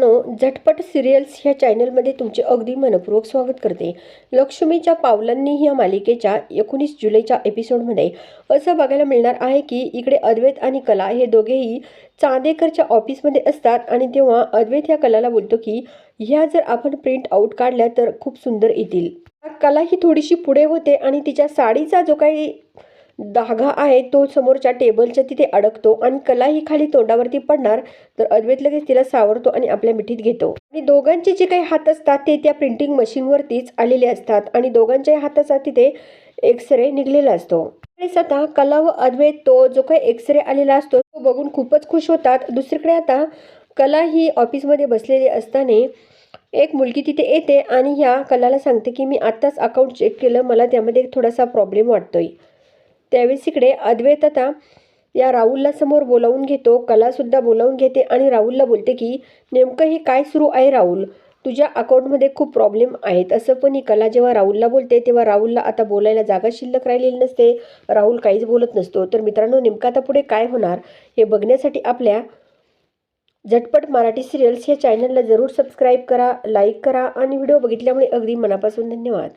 मित्रांनो झटपट सिरियल्स ह्या चॅनलमध्ये तुमचे अगदी मनपूर्वक स्वागत करते. लक्ष्मीच्या पावलांनी ह्या मालिकेच्या एकोणीस जुलैच्या एपिसोडमध्ये असं बघायला मिळणार आहे की इकडे अद्वैत आणि कला हे दोघेही चांदेकरच्या ऑफिसमध्ये असतात आणि तेव्हा अद्वैत ह्या कलाला बोलतो की ह्या जर आपण प्रिंट आऊट काढल्या तर खूप सुंदर येतील. कला ही थोडीशी पुढे होते आणि तिच्या साडीचा जो काही धागा आहे तो समोरच्या टेबलच्या तिथे अडकतो आणि कला ही खाली तोंडावरती पडणार तर अद्वैत लगेच तिला सावरतो आणि आपल्या मिठीत घेतो. आणि दोघांचे जे काही हात असतात ते त्या प्रिंटिंग मशीनवरतीच आलेले असतात आणि दोघांच्याही हाताचा तिथे एक्सरे निघलेला असतो. आता कला व अद्वैत तो जो काही एक्सरे आलेला असतो तो बघून खूपच खुश होतात. दुसरीकडे आता कला ही ऑफिसमध्ये बसलेली असताना एक मुलगी तिथे येते आणि ह्या कलाला सांगते की मी आत्ताच अकाउंट चेक केलं मला त्यामध्ये थोडासा प्रॉब्लेम वाटतोय. त्यावेळेस इकडे अद्वैतता या राहुलला समोर बोलावून घेतो कलासुद्धा बोलावून घेते आणि राहुलला बोलते की नेमकं हे काय सुरू आहे राहुल? तुझ्या अकाउंटमध्ये खूप प्रॉब्लेम आहेत. असं पण ही कला जेव्हा राहुलला बोलते तेव्हा राहुलला आता बोलायला जागा शिल्लक राहिलेली नसते. राहुल काहीच बोलत नसतो. तर मित्रांनो नेमकं आता पुढे काय होणार हे बघण्यासाठी आपल्या झटपट मराठी सिरियल्स या चॅनलला जरूर सबस्क्राईब करा लाईक करा आणि व्हिडिओ बघितल्यामुळे अगदी मनापासून धन्यवाद.